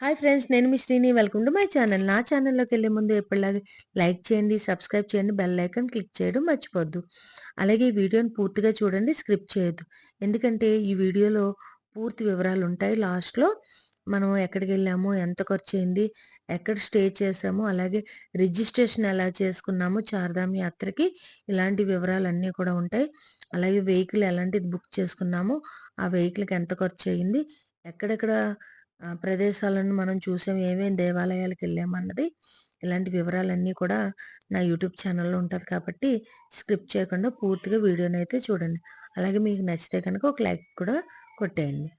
Hi friends నేను మీ Srini. Welcome to my channel. నా ఛానల్లోకి వెళ్ళే ముందు ఎప్పటిలాగే లైక్ చేయండి సబ్స్క్రైబ్ చేయండి బెల్ ఐకాన్ క్లిక్ చేయడం మర్చిపోద్దు. అలాగే ఈ వీడియోని పూర్తిగా చూడండి స్క్రిప్ట్ చేయొద్దు. ఎందుకంటే ఈ వీడియోలో పూర్తి వివరాలు ఉంటాయి. లాస్ట్లో మనం ఎక్కడికి వెళ్ళాము ఎంత ఖర్చు అయింది ఎక్కడ స్టే చేసాము అలాగే రిజిస్ట్రేషన్ ఎలా చేసుకున్నాము చార్ధామ్ యాత్రకి ఇలాంటి వివరాలన్నీ కూడా ఉంటాయి. అలాగే వెహికల్ ఎలాంటిది బుక్ చేసుకున్నాము ఆ వెహికల్కి ఎంత ఖర్చు అయింది ఎక్కడెక్కడ ప్రదేశాలను మనం చూసాం. ఏమేమి దేవాలయాలకు వెళ్ళామన్నది ఇలాంటి వివరాలన్నీ కూడా నా యూట్యూబ్ ఛానల్లో ఉంటుంది కాబట్టి స్క్రిప్ట్ చేయకుండా పూర్తిగా వీడియోని అయితే చూడండి. అలాగే మీకు నచ్చితే కనుక ఒక లైక్ కూడా కొట్టేయండి.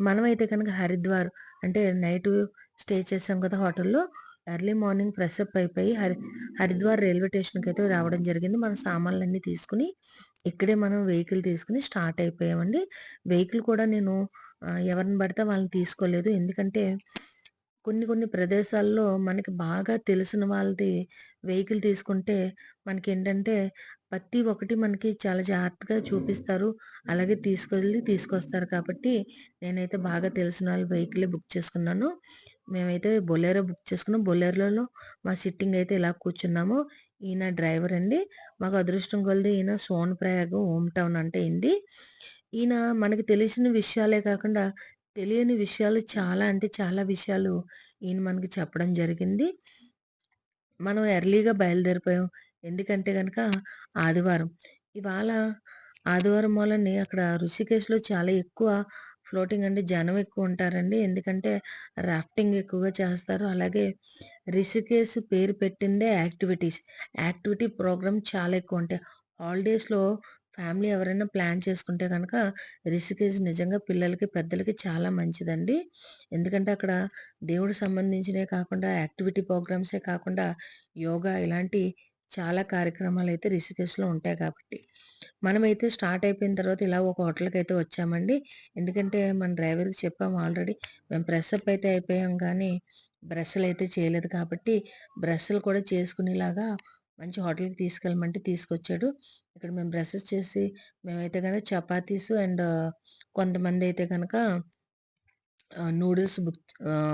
మనమైతే కనుక హరిద్వార్ అంటే నైట్ స్టే చేసాం కదా హోటల్లో ఎర్లీ మార్నింగ్ ఫ్రెషప్ అయిపోయి హరి హరిద్వార్ రైల్వే స్టేషన్కి అయితే రావడం జరిగింది. మన సామాన్లన్నీ తీసుకుని ఇక్కడే మనం వెహికల్ తీసుకుని స్టార్ట్ అయిపోయామండి. వెహికల్ కూడా నేను ఎవరిని పడితే వాళ్ళని తీసుకోలేదు. ఎందుకంటే కొన్ని కొన్ని ప్రదేశాల్లో మనకి బాగా తెలిసిన వాళ్ళది వెహికల్ తీసుకుంటే మనకి ఏంటంటే ప్రతి ఒక్కటి మనకి చాలా జాగ్రత్తగా చూపిస్తారు. అలాగే తీసుకెళ్ళి తీసుకొస్తారు కాబట్టి నేనైతే బాగా తెలిసిన వాళ్ళ వెహికలే బుక్ చేసుకున్నాను. మేమైతే బొలెరో బుక్ చేసుకున్నాం. బొలెరోలో మా సిట్టింగ్ అయితే ఇలా కూర్చున్నాము. ఈయన డ్రైవర్ అండి. మాకు అదృష్టం కొలిది ఈయన సోన్‌ప్రయాగ్ హోమ్ టౌన్ అంటే ఏంటి ఈయన మనకి తెలిసిన విషయాలే కాకుండా తెలియని విషయాలు చాలా అంటే చాలా విషయాలు ఈయన మనకి చెప్పడం జరిగింది. మనం ఎర్లీగా బయలుదేరిపోయాం. ఎందుకంటే కనుక ఆదివారం. ఇవాళ ఆదివారం మూలని అక్కడ ఋషికేశ్‌లో చాలా ఎక్కువ ఫ్లోటింగ్ అంటే జనం ఎక్కువ ఉంటారండి. ఎందుకంటే రాఫ్టింగ్ ఎక్కువగా చేస్తారు. అలాగే రిషికేశ్ పేరు పెట్టిందే యాక్టివిటీస్. యాక్టివిటీ ప్రోగ్రామ్ చాలా ఎక్కువ ఉంటాయి. హాలిడేస్‌లో ఫ్యామిలీ ఎవరైనా ప్లాన్ చేసుకుంటే కనుక రిషికేశ్ నిజంగా పిల్లలకి, పెద్దలకి చాలా మంచిదండి. ఎందుకంటే అక్కడ దేవుడు సంబంధించినవి కాకుండా యాక్టివిటీ ప్రోగ్రామ్సే కాకుండా యోగా ఇలాంటి చాలా కార్యక్రమాలు అయితే రిషికేశ్‌లో ఉంటాయి కాబట్టి. మనమైతే స్టార్ట్ అయిపోయిన తర్వాత ఇలా ఒక హోటల్‌కి అయితే వచ్చామండి. ఎందుకంటే మన డ్రైవర్‌కి చెప్పాము ఆల్రెడీ. మేము ప్రెస్అప్ అయితే అయిపోయాం కానీ బ్రష్‌లు అయితే చేయలేదు కాబట్టి బ్రష్‌లు కూడా చేసుకునేలాగా మంచి హోటల్‌కి తీసుకెళ్ళమంటే తీసుకొచ్చాడు. ఇక్కడ మేము బ్రషెస్ చేసి మేమైతే కనుక చపాతీస్ అండ్ కొంతమంది అయితే కనుక నూడిల్స్ బుక్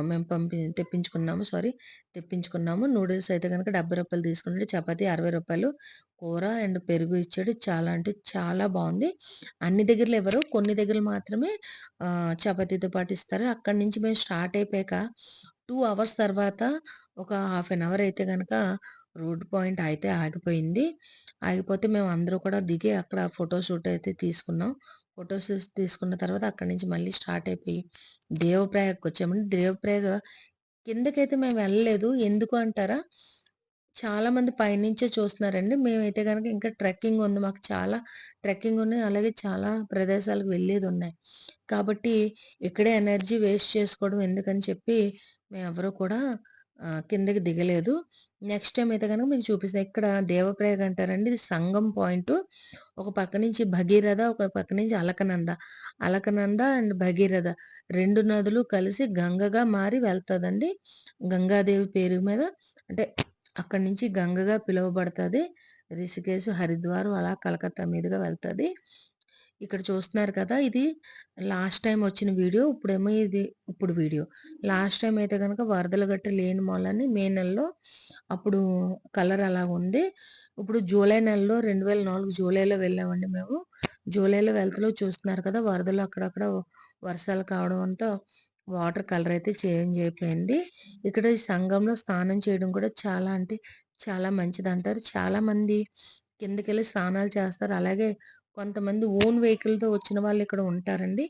మేము పంపి తెప్పించుకున్నాము. సారీ తెప్పించుకున్నాము. నూడిల్స్ అయితే కనుక డెబ్బై రూపాయలు తీసుకున్నాడు. చపాతీ అరవై రూపాయలు కూర అండ్ పెరుగు ఇచ్చాడు. చాలా అంటే చాలా బాగుంది అన్ని దగ్గరలో ఎవరు కొన్ని దగ్గరలు మాత్రమే చపాతీతో పాటు ఇస్తారు. అక్కడి నుంచి మేము స్టార్ట్ అయిపోయాక టూ అవర్స్ తర్వాత ఒక హాఫ్ అన్ అవర్ అయితే కనుక రోడ్ పాయింట్ అయితే ఆగిపోయింది. ఆగిపోతే మేము అందరూ కూడా దిగి అక్కడ ఫోటో షూట్ అయితే తీసుకున్నాం. ఫొటోస్ తీసుకున్న తర్వాత అక్కడి నుంచి మళ్ళీ స్టార్ట్ అయిపోయి దేవప్రయాగ్‌కి వచ్చామండి. దేవప్రయాగ కిందకైతే మేము వెళ్ళలేదు. ఎందుకు అంటారా? చాలామంది పైనుంచే చూస్తున్నారండి. మేమైతే కనుక ఇంకా ట్రెక్కింగ్ ఉంది. మాకు చాలా ట్రెక్కింగ్ ఉన్నాయి. అలాగే చాలా ప్రదేశాలకు వెళ్ళేది ఉన్నాయి కాబట్టి ఇక్కడే ఎనర్జీ వేస్ట్ చేసుకోవడం ఎందుకని చెప్పి మేము ఎవరు కూడా కిందకి దిగలేదు. నెక్స్ట్ టైం అయితే కనుక మీకు చూపిస్తాను. ఇక్కడ దేవప్రయాగ అంటారండి. ఇది సంగం పాయింట్. ఒక పక్క నుంచి భగీరథ, ఒక పక్క నుంచి అలకనంద. అలకనంద అండ్ భగీరథ రెండు నదులు కలిసి గంగగా మారి వెళ్తుందండి గంగాదేవి పేరు మీద అంటే అక్కడి నుంచి గంగగా పిలువబడుతుంది రిషికేశ్, హరిద్వార్ అలా కలకత్తా మీదుగా వెళ్తుంది ఇక్కడ చూస్తున్నారు కదా! ఇది లాస్ట్ టైం వచ్చిన వీడియో. ఇప్పుడేమో ఇది ఇప్పుడు వీడియో. లాస్ట్ టైం అయితే కనుక వరదలు గట్ట లేని మూలని మే నెలలో అప్పుడు కలర్ అలా ఉంది ఇప్పుడు జూలై నెలలో 2004 జూలైలో వెళ్ళామండి మేము. జూలైలో వెళ్తలో చూస్తున్నారు కదా! వరదలు అక్కడక్కడ వర్షాలు కావడంతో వాటర్ కలర్ అయితే చేంజ్ అయిపోయింది. ఇక్కడ ఈ స్నానం చేయడం కూడా చాలా అంటే చాలా మంచిది అంటారు చాలామంది కిందకెళ్ళి స్నానాలు చేస్తారు. అలాగే కొంతమంది ఓన్ వెహికల్‌తో వచ్చిన వాళ్ళు ఇక్కడ ఉంటారండి.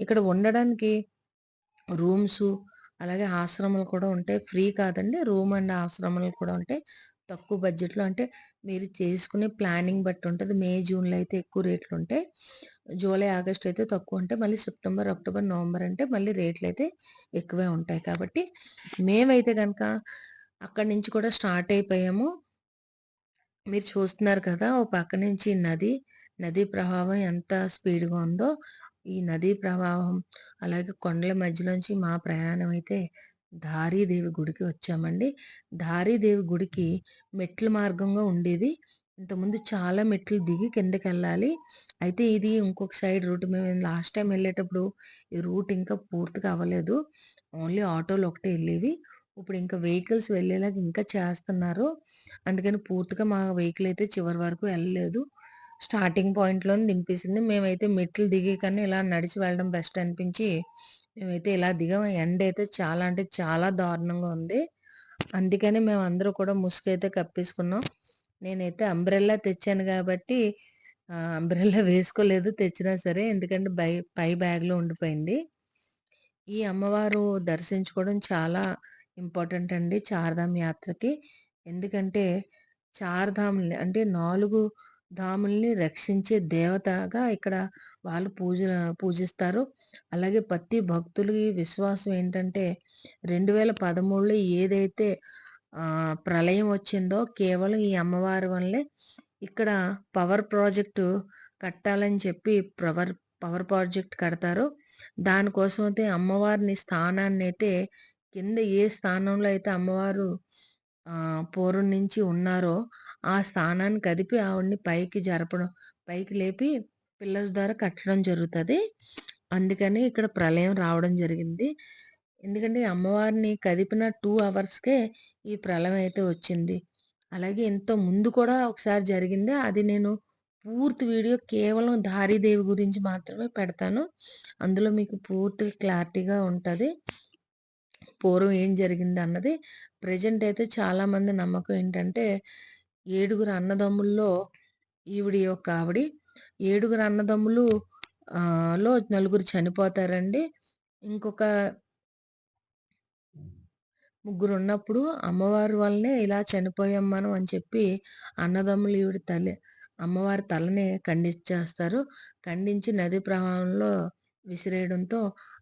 ఇక్కడ ఉండడానికి రూమ్స్ అలాగే ఆశ్రమాలు కూడా ఉంటాయి. ఫ్రీ కాదండి. రూమ్ అండ్ ఆశ్రమాలు కూడా ఉంటాయి. తక్కువ బడ్జెట్‌లో అంటే మీరు చేసుకునే ప్లానింగ్ బట్టి ఉంటుంది మే, జూన్‌లో అయితే ఎక్కువ రేట్లు ఉంటాయి. జూలై, ఆగస్ట్ అయితే తక్కువ ఉంటాయి. మళ్ళీ సెప్టెంబర్, అక్టోబర్, నవంబర్ అంటే మళ్ళీ రేట్లు అయితే ఎక్కువే ఉంటాయి. కాబట్టి మేమైతే కనుక అక్కడి నుంచి కూడా స్టార్ట్ అయిపోయాము. మీరు చూస్తున్నారు కదా! ఓ పక్క నుంచి నది. నదీ ప్రవాహం ఎంత స్పీడ్‌గా ఉందో, ఈ నదీ ప్రవాహం అలాగే కొండల మధ్యలోంచి మా ప్రయాణం అయితే దారీదేవి గుడికి వచ్చామండి. దారీదేవి గుడికి మెట్ల మార్గంగా ఉండేది. ఇంతకుముందు చాలా మెట్లు దిగి కిందకి వెళ్ళాలి అయితే ఇది ఇంకొక సైడ్ రూట్ మేము లాస్ట్ టైం వెళ్ళేటప్పుడు ఈ రూట్ ఇంకా పూర్తిగా అవ్వలేదు. ఓన్లీ ఆటోలు ఒకటే వెళ్ళేవి ఇప్పుడు ఇంకా వెహికల్స్ వెళ్ళేలాగా ఇంకా చేస్తున్నారు అందుకని పూర్తిగా మా వెహికల్ అయితే చివరి వరకు వెళ్ళలేదు స్టార్టింగ్ పాయింట్లోనే దింపేసింది. మేమైతే మెట్లు దిగి కానీ ఇలా నడిచి వెళ్ళడం బెస్ట్ అనిపించి మేమైతే ఇలా దిగాం. ఎండ అయితే చాలా అంటే చాలా దారుణంగా ఉంది. అందుకని మేము అందరూ కూడా ముసుగైతే కప్పేసుకున్నాం. నేనైతే అంబ్రెల్లా తెచ్చాను కాబట్టి అంబ్రెల్లా వేసుకోలేదు తెచ్చినా సరే ఎందుకంటే బై పై బ్యాగ్లో ఉండిపోయింది. ఈ అమ్మవారు దర్శించుకోవడం చాలా ఇంపార్టెంట్ అండి చార్ధామ్ యాత్రకి. ఎందుకంటే చార్ధామ్ అంటే నాలుగు ధాముల్ని రక్షించే దేవతగా ఇక్కడ వాళ్ళు పూజ పూజిస్తారు. అలాగే ప్రతి భక్తులకి విశ్వాసం ఏంటంటే రెండు వేల పదమూడులో ఏదైతే ప్రళయం వచ్చిందో కేవలం ఈ అమ్మవారి వల్లే ఇక్కడ పవర్ ప్రాజెక్టు కట్టాలని చెప్పి పవర్ పవర్ ప్రాజెక్ట్ కడతారు. దానికోసం అయితే అమ్మవారిని స్థానాన్ని అయితే కింద ఏ స్థానంలో అయితే అమ్మవారు పూర్వం నుంచి ఉన్నారో ఆ స్థానాన్ని కదిపి ఆవిడని పైకి జరపడం పైకి లేపి పిల్లర్స్ ద్వారా కట్టడం జరుగుతుంది. అందుకని ఇక్కడ ప్రళయం రావడం జరిగింది. ఎందుకంటే అమ్మవారిని కదిపిన టూ అవర్స్కే ఈ ప్రళయం అయితే వచ్చింది. అలాగే ఎంతో ముందు కూడా ఒకసారి జరిగింది. అది నేను పూర్తి వీడియో కేవలం దారిదేవి గురించి మాత్రమే పెడతాను. అందులో మీకు పూర్తి క్లారిటీగా ఉంటుంది. పూర్వం ఏం జరిగింది అన్నది ప్రజెంట్ అయితే చాలామంది నమ్మకం ఏంటంటే ఏడుగురు అన్నదమ్ముల్లో ఈవిడి యొక్క ఆవిడి. ఏడుగురు అన్నదమ్ములు లో నలుగురు చనిపోతారండి. ఇంకొక ముగ్గురు ఉన్నప్పుడు అమ్మవారి వల్లనే ఇలా చనిపోయాం మనం అని చెప్పి అన్నదమ్ములు ఈవిడ తల్లి అమ్మవారి తలని ఖండించేస్తారు. ఖండించి నది ప్రవాహంలో విసిరేయడంతో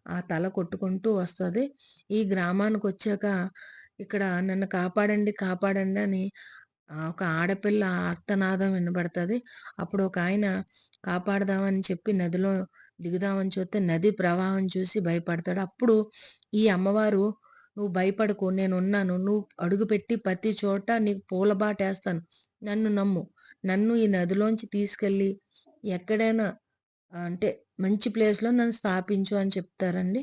ఆ తల కొట్టుకుంటూ వస్తుంది. ఈ గ్రామానికి వచ్చాక ఇక్కడ నన్ను కాపాడండి కాపాడండి అని ఒక ఆడపిల్ల ఆర్తనాదం వినబడుతుంది. అప్పుడు ఒక ఆయన కాపాడదామని చెప్పి నదిలో దిగుదామని చూస్తే నది ప్రవాహం చూసి భయపడతాడు. అప్పుడు ఈ అమ్మవారు నువ్వు భయపడకు నేనున్నాను. నువ్వు అడుగుపెట్టి ప్రతి చోట నీకు పూలబాటేస్తాను నన్ను నమ్ము. నన్ను ఈ నదిలోంచి తీసుకెళ్ళి ఎక్కడైనా అంటే మంచి ప్లేస్లో నన్ను స్థాపించు అని చెప్తారండి.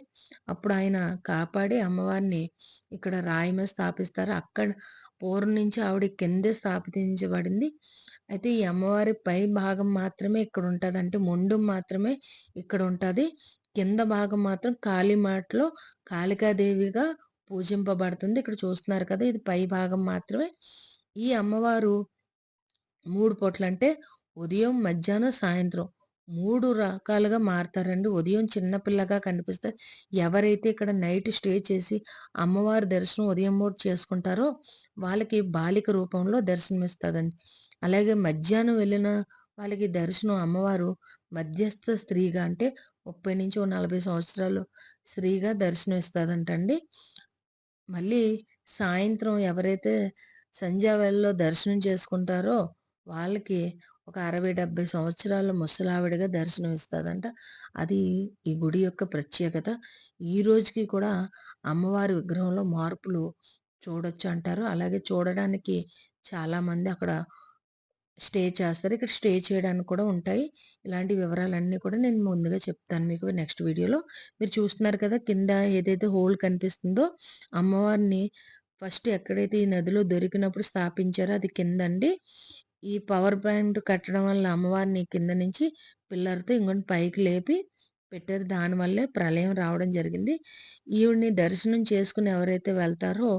అప్పుడు ఆయన కాపాడి అమ్మవారిని ఇక్కడ రాయి మీద స్థాపిస్తారు. అక్కడ పూర్వం నుంచి ఆవిడ కిందే స్థాపించబడింది. అయితే ఈ అమ్మవారి పై భాగం మాత్రమే ఇక్కడ ఉంటుంది అంటే మొండు మాత్రమే ఇక్కడ ఉంటుంది కింద భాగం మాత్రం కాళీమాటలో కాళికాదేవిగా పూజింపబడుతుంది. ఇక్కడ చూస్తున్నారు కదా ఇది పై భాగం మాత్రమే. ఈ అమ్మవారు మూడు పూటలు అంటే ఉదయం మధ్యాహ్నం సాయంత్రం. మూడు రకాలుగా మారుతారండి. ఉదయం చిన్నపిల్లగా కనిపిస్తారు ఎవరైతే ఇక్కడ నైట్ స్టే చేసి అమ్మవారి దర్శనం ఉదయం మూడు చేసుకుంటారో వాళ్ళకి బాలిక రూపంలో దర్శనమిస్తుందండి. అలాగే మధ్యాహ్నం వెళ్ళిన వాళ్ళకి దర్శనం అమ్మవారు మధ్యస్థ స్త్రీగా అంటే ముప్పై నుంచి ఓ నలభై సంవత్సరాలు స్త్రీగా దర్శనం మళ్ళీ సాయంత్రం ఎవరైతే సంధ్యావేళలో దర్శనం చేసుకుంటారో వాళ్ళకి ఒక అరవై డెబ్బై సంవత్సరాల ముసలావిడగా దర్శనం ఇస్తుందంట అది ఈ గుడి యొక్క ప్రత్యేకత. ఈ రోజుకి కూడా అమ్మవారి విగ్రహంలో మార్పులు చూడొచ్చు అంటారు. అలాగే చూడడానికి చాలామంది అక్కడ స్టే చేస్తారు. ఇక్కడ స్టే చేయడానికి కూడా ఉంటాయి. ఇలాంటి వివరాలన్నీ కూడా నేను ముందుగా చెప్తాను మీకు నెక్స్ట్ వీడియోలో. మీరు చూస్తున్నారు కదా కింద ఏదైతే హోల్ కనిపిస్తుందో అమ్మవారిని ఫస్ట్ ఎక్కడైతే ఈ నదిలో దొరికినప్పుడు స్థాపించారో అది కిందండి. ఈ పవర్ పాయింట్ కట్టడం వల్ల అమ్మవారిని కింద నుంచి పిల్లర్తో ఇంకొన్ని పైకి లేపి పెట్టారు. దానివల్లే ప్రళయం రావడం జరిగింది. ఈవిడ్ని దర్శనం చేసుకుని ఎవరైతే వెళ్తారో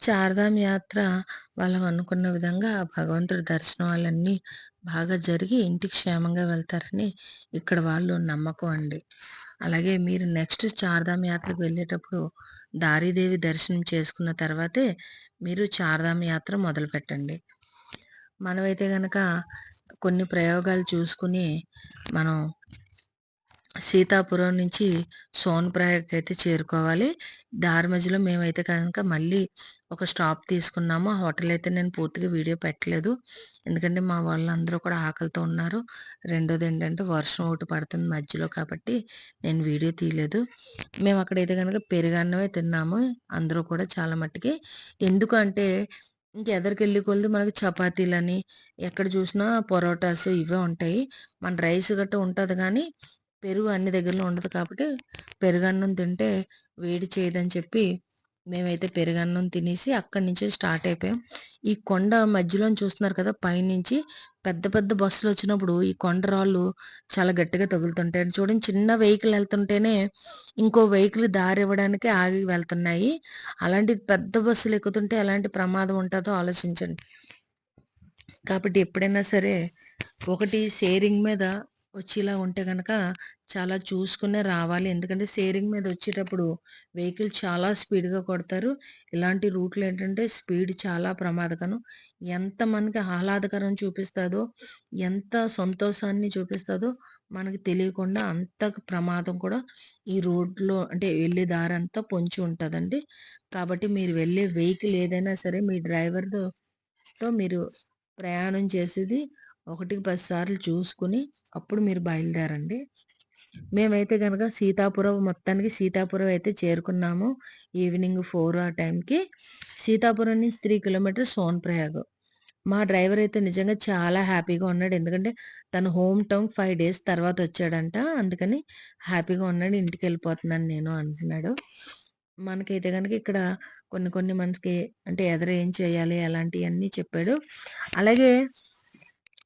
చార్ధామ్ యాత్ర వాళ్ళకు అనుకున్న విధంగా భగవంతుడి దర్శనం వాళ్ళన్నీ బాగా జరిగి ఇంటికి క్షేమంగా వెళ్తారని ఇక్కడ వాళ్ళు నమ్మకం అండి. అలాగే మీరు నెక్స్ట్ చార్ధామ్ యాత్రకు వెళ్ళేటప్పుడు దారిదేవి దర్శనం చేసుకున్న తర్వాతే మీరు చార్ధామ్ యాత్ర మొదలు పెట్టండి మనమైతే గనక కొన్ని ప్రయోగాలు చూసుకుని మనం సీతాపురం నుంచి సోన్ప్రయాగ్ అయితే చేరుకోవాలి. దారి మధ్యలో మేమైతే కనుక మళ్ళీ ఒక స్టాప్ తీసుకున్నాము. ఆ హోటల్ అయితే నేను పూర్తిగా వీడియో పెట్టలేదు. ఎందుకంటే మా వాళ్ళందరూ కూడా ఆకలితో ఉన్నారు. రెండోది ఏంటంటే వర్షం ఒకటి పడుతుంది మధ్యలో కాబట్టి నేను వీడియో తీయలేదు. మేము అక్కడైతే కనుక పెరుగన్నమే తిన్నాము. అందరూ కూడా చాలా మట్టుకి ఎందుకంటే ఇంకా ఎదరికెళ్ళి కొలది మనకి చపాతీలని ఎక్కడ చూసినా పొరోటాస్ ఇవే ఉంటాయి. మన రైస్ గట్ట ఉంటుంది కానీ పెరుగు అన్ని దగ్గరలో ఉండదు కాబట్టి పెరుగన్నం తింటే వేడి చేయదని చెప్పి మేమైతే పెరుగన్నం తినేసి అక్కడి నుంచి స్టార్ట్ అయిపోయాం. ఈ కొండ మధ్యలో చూస్తున్నారు కదా పైనుంచి పెద్ద పెద్ద బస్సులు వచ్చినప్పుడు ఈ కొండ రాళ్ళు చాలా గట్టిగా తగులుతుంటాయి. చూడండి చిన్న వెహికల్ వెళ్తుంటేనే ఇంకో వెహికల్ దారి ఇవ్వడానికి ఆగి వెళ్తున్నాయి. అలాంటి పెద్ద బస్సులు ఎక్కుతుంటే ఎలాంటి ప్రమాదం ఉంటుందో ఆలోచించండి. కాబట్టి ఎప్పుడైనా సరే ఒకటి షేరింగ్ మీద వచ్చేలా ఉంటే కనుక చాలా చూసుకునే రావాలి. ఎందుకంటే షేరింగ్ మీద వచ్చేటప్పుడు వెహికల్ చాలా స్పీడ్‌గా కొడతారు. ఇలాంటి రూట్లు ఏంటంటే స్పీడ్ చాలా ప్రమాదకరం. ఎంత మనకి ఆహ్లాదకరం చూపిస్తుందో ఎంత సంతోషాన్ని చూపిస్తుందో మనకి తెలియకుండా అంత ప్రమాదం కూడా ఈ రోడ్‌లో అంటే వెళ్ళే దారంతా పొంచి ఉంటుందండి కాబట్టి మీరు వెళ్ళే వెహికల్ ఏదైనా సరే మీ డ్రైవర్‌తో మీరు ప్రయాణం చేసేది ఒకటికి పది సార్లు చూసుకుని అప్పుడు మీరు బయలుదేరండి. మేమైతే కనుక సీతాపురం మొత్తానికి సీతాపురం అయితే చేరుకున్నాము. ఈవినింగ్ ఫోర్ ఆ టైంకి. సీతాపురం నుంచి త్రీ కిలోమీటర్స్ సోన్‌ప్రయాగ్. మా డ్రైవర్ అయితే నిజంగా చాలా హ్యాపీగా ఉన్నాడు. ఎందుకంటే తన హోమ్ టౌన్ ఫైవ్ డేస్ తర్వాత వచ్చాడంట. అందుకని హ్యాపీగా ఉన్నాడు. ఇంటికి వెళ్ళిపోతున్నాను నేను అంటున్నాడు. మనకైతే కనుక ఇక్కడ కొన్ని కొన్ని మనకి అంటే ఎదర ఏం చేయాలి అలాంటివన్నీ చెప్పాడు. అలాగే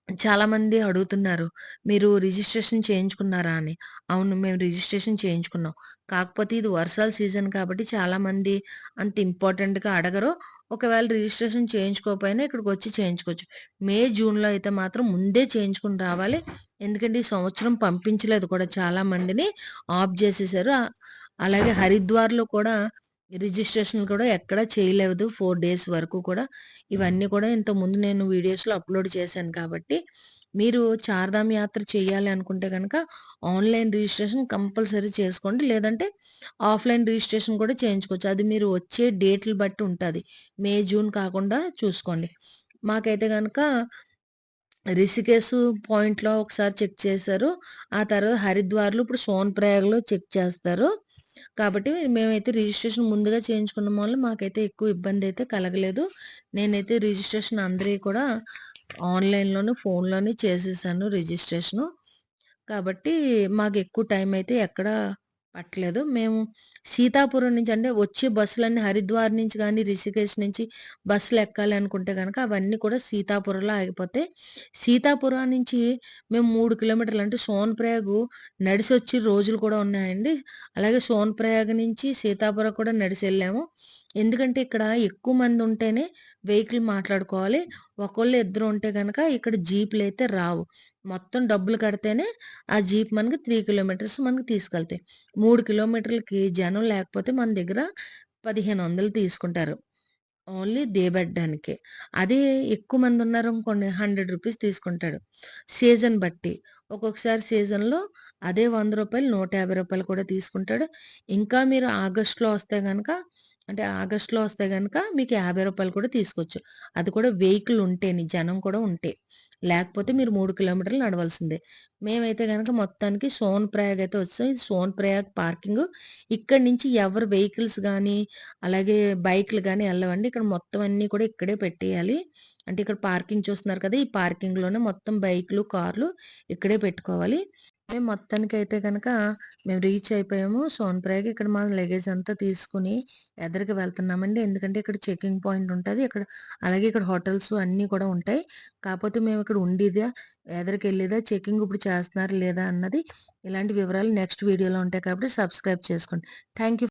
చాలామంది అడుగుతున్నారు. మీరు రిజిస్ట్రేషన్ చేయించుకున్నారా అని? అవును. మేము రిజిస్ట్రేషన్ చేయించుకున్నాం. కాకపోతే ఇది వర్షాల సీజన్ కాబట్టి చాలామంది అంత ఇంపార్టెంట్‌గా అడగరు. ఒకవేళ రిజిస్ట్రేషన్ చేయించుకోకపోయినా ఇక్కడికొచ్చి చేయించుకోవచ్చు. మే, జూన్‌లో అయితే మాత్రం ముందే చేయించుకొని రావాలి. ఎందుకంటే ఈ సంవత్సరం పంపించలేదు కూడా చాలా మందిని ఆఫ్ చేసేసారు. అలాగే హరిద్వార్‌లో కూడా రిజిస్ట్రేషన్ కూడా ఎక్కడ చేయలేదు. ఫోర్ డేస్ వరకు కూడా. ఇవన్నీ కూడా ఇంతకుముందు నేను వీడియోస్‌లో అప్‌లోడ్ చేశాను కాబట్టి, మీరు చార్ధామ్ యాత్ర చేయాలి అనుకుంటే కనుక ఆన్‌లైన్ రిజిస్ట్రేషన్ కంపల్సరీ చేసుకోండి. లేదంటే ఆఫ్‌లైన్ రిజిస్ట్రేషన్ కూడా చేయించుకోవచ్చు. అది మీరు వచ్చే డేట్‌లు బట్టి ఉంటుంది మే, జూన్ కాకుండా చూసుకోండి. మాకైతే కనుక రిషికేసు పాయింట్‌లో ఒకసారి చెక్ చేశారు. ఆ తర్వాత హరిద్వార్లు ఇప్పుడు సోన్ ప్రయాగ్లో చెక్ చేస్తారు. కాబట్టి మేమైతే రిజిస్ట్రేషన్ ముందుగా చేయించుకున్న వల్ల మాకైతే ఎక్కువ ఇబ్బంది అయితే కలగలేదు. నేనైతే రిజిస్ట్రేషన్ అందరికీ కూడా ఆన్‌లైన్‌లోనే, ఫోన్‌లోనే చేసేసాను రిజిస్ట్రేషను. కాబట్టి మాకు ఎక్కువ టైం అయితే ఎక్కడ పట్టలేదు. మేము సీతాపురం నుంచి అంటే వచ్చే బస్సులన్నీ హరిద్వార్ నుంచి కానీ రిషికేశ్ నుంచి బస్సులు ఎక్కాలి అనుకుంటే కనుక అవన్నీ కూడా సీతాపురంలో ఆగిపోతాయి. సీతాపురం నుంచి మేము మూడు కిలోమీటర్లు అంటే సోన్‌ప్రయాగ్ నడిసొచ్చి రోజులు కూడా ఉన్నాయండి. అలాగే సోన్‌ప్రయాగ్ నుంచి సీతాపురం కూడా నడిసెళ్ళాము. ఎందుకంటే ఇక్కడ ఎక్కువ మంది ఉంటేనే వెహికల్ మాట్లాడుకోవాలి. ఒకళ్ళు ఇద్దరు ఉంటే కనుక ఇక్కడ జీపులు అయితే రావు. మొత్తం డబ్బులు కడితేనే ఆ జీప్ మనకి త్రీ కిలోమీటర్స్ మనకి తీసుకెళ్తాయి. మూడు కిలోమీటర్లకి జనం లేకపోతే మన దగ్గర 1500 తీసుకుంటారు. ఓన్లీ దేబెట్టడానికే. అదే ఎక్కువ మంది ఉన్నారు అనుకోండి హండ్రెడ్ రూపీస్ తీసుకుంటాడు. సీజన్ బట్టి. ఒక్కొక్కసారి సీజన్‌లో అదే వంద రూపాయలు నూట యాభై రూపాయలు కూడా తీసుకుంటాడు. ఇంకా మీరు ఆగస్ట్‌లో వస్తే కనుక అంటే ఆగస్ట్‌లో వస్తే కనుక మీకు యాభై రూపాయలు కూడా తీసుకోవచ్చు. అది కూడా వెహికల్ ఉంటేని, జనం కూడా ఉంటే. లేకపోతే మీరు మూడు కిలోమీటర్లు నడవాల్సిందే. మేమైతే కనుక మొత్తానికి సోన్ ప్రయాగ్ అయితే వచ్చాం. ఇది సోన్‌ప్రయాగ్ పార్కింగ్ ఇక్కడి నుంచి ఎవరు వెహికల్స్ కానీ అలాగే బైక్‌లు కానీ వెళ్ళవండి ఇక్కడ మొత్తం అన్నీ కూడా ఇక్కడే పెట్టేయాలి. అంటే ఇక్కడ పార్కింగ్ చూస్తున్నారు కదా! ఈ పార్కింగ్‌లోనే మొత్తం బైక్‌లు, కార్లు ఇక్కడే పెట్టుకోవాలి. మేము అయితే కనుక మేము రీచ్ అయిపోయాము సోన్‌ప్రయాగ్. ఇక్కడ మా లగేజ్ అంతా తీసుకొని ఎదరికి వెళ్తున్నామండి. ఎందుకంటే ఇక్కడ చెకింగ్ పాయింట్ ఉంటుంది ఇక్కడ అలాగే ఇక్కడ హోటల్స్ అన్నీ కూడా ఉంటాయి. కాకపోతే మేము ఇక్కడ ఉండేదా, ఎదరికి వెళ్ళేదా చెకింగ్ ఇప్పుడు చేస్తున్నారా లేదా అన్నది ఇలాంటి వివరాలు నెక్స్ట్ వీడియోలో ఉంటాయి కాబట్టి సబ్స్క్రైబ్ చేసుకోండి. Thank you.